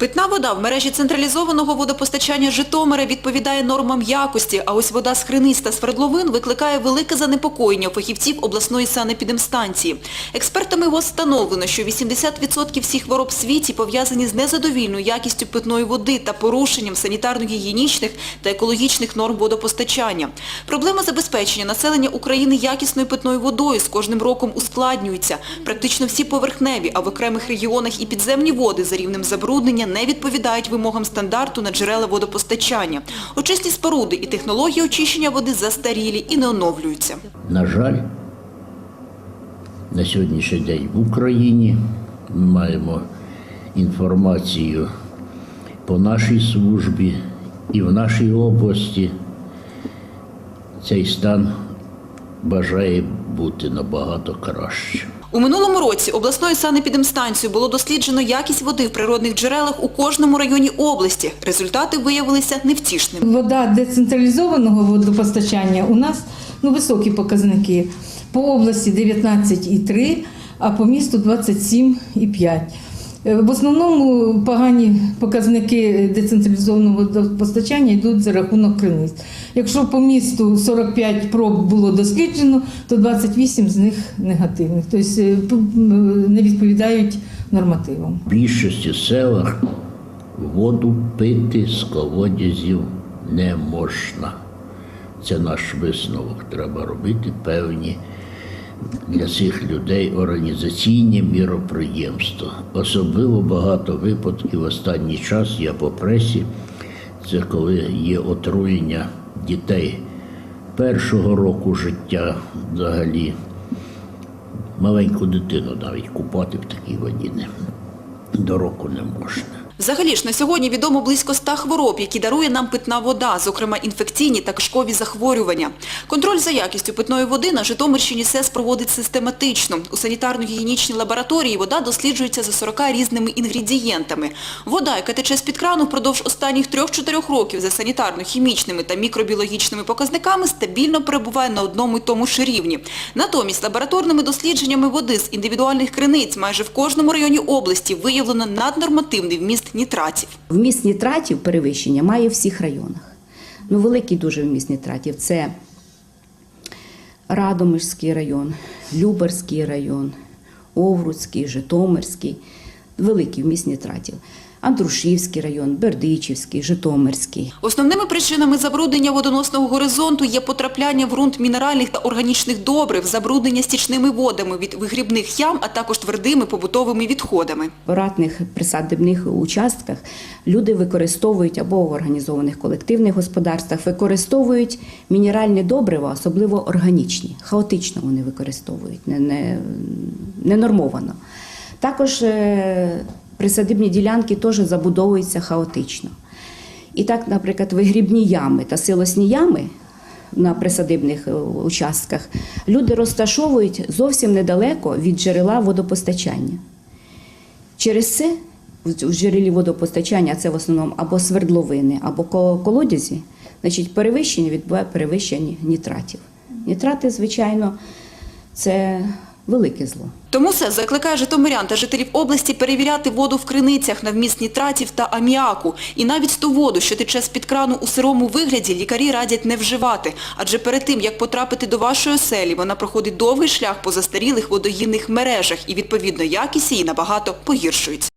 Питна вода в мережі централізованого водопостачання Житомира відповідає нормам якості, а ось вода з криниць та свердловин викликає велике занепокоєння фахівців обласної санепідемстанції. Експертами ВОЗ встановлено, що 80% всіх хвороб в світі пов'язані з незадовільною якістю питної води та порушенням санітарно-гігієнічних та екологічних норм водопостачання. Проблема забезпечення населення України якісною питною водою з кожним роком ускладнюється. Практично всі поверхневі, а в окремих регіонах і підземні води за рівнем забруднення не відповідають вимогам стандарту на джерела водопостачання. Очисні споруди і технології очищення води застарілі і не оновлюються. На жаль, на сьогоднішній день в Україні ми маємо інформацію по нашій службі і в нашій області. Цей стан бажає бути набагато краще. У минулому році обласною санепідемстанцією було досліджено якість води в природних джерелах у кожному районі області. Результати виявилися невтішними. Вода децентралізованого водопостачання у нас ну, високі показники. По області 19,3, а по місту 27,5. Е, В основному погані показники децентралізованого водопостачання йдуть за рахунок криниць. Якщо по місту 45 проб було досліджено, то 28 з них негативних, тобто е, м, не відповідають нормативам. В більшості селах воду пити з колодязів не можна. Це наш висновок. Треба робити певні для цих людей організаційні міроприємства. Особливо багато випадків в останній час я по пресі. Це коли є отруєння дітей першого року життя взагалі. Маленьку дитину навіть купати в такій воді не до року не можна. Взагалі ж на сьогодні відомо близько 100 хвороб, які дарує нам питна вода, зокрема інфекційні та кишкові захворювання. Контроль за якістю питної води на Житомирщині СЕС проводить систематично. У санітарно-гігієнічній лабораторії вода досліджується за 40 різними інгредієнтами. Вода, яка тече з-під крану впродовж останніх 3-4 років за санітарно-хімічними та мікробіологічними показниками стабільно перебуває на одному й тому ж рівні. Натомість лабораторними дослідженнями води з індивідуальних криниць майже в кожному районі області виявлено наднормативний вміст нітратів. Вміст нітратів перевищення має в всіх районах. Ну, великий дуже вміст нітратів це Радомирський район, Любарський район, Овруцький, Житомирський. Великий вміст нітратів. Андрушівський район, Бердичівський, Житомирський. Основними причинами забруднення водоносного горизонту є потрапляння в ґрунт мінеральних та органічних добрив, забруднення стічними водами від вигрібних ям, а також твердими побутовими відходами. В ратних присадибних участках люди використовують або в організованих колективних господарствах використовують мінеральні добрива, особливо органічні. Хаотично вони використовують, не, не, не. Також е, присадибні ділянки теж забудовуються хаотично. І так, наприклад, вигрібні ями та силосні ями на присадибних е, участках люди розташовують зовсім недалеко від джерела водопостачання. Через це в джерелі водопостачання, це в основному або свердловини, або ко- колодязі, значить перевищення відбуває перевищення нітратів. Нітрати, звичайно, це велике зло. Тому це закликає житомирян та жителів області перевіряти воду в криницях на вміст нітратів та аміаку. І навіть ту воду, що тече з-під крану у сирому вигляді, лікарі радять не вживати. Адже перед тим, як потрапити до вашої оселі, вона проходить довгий шлях по застарілих водогінних мережах і, відповідно, якість її набагато погіршується.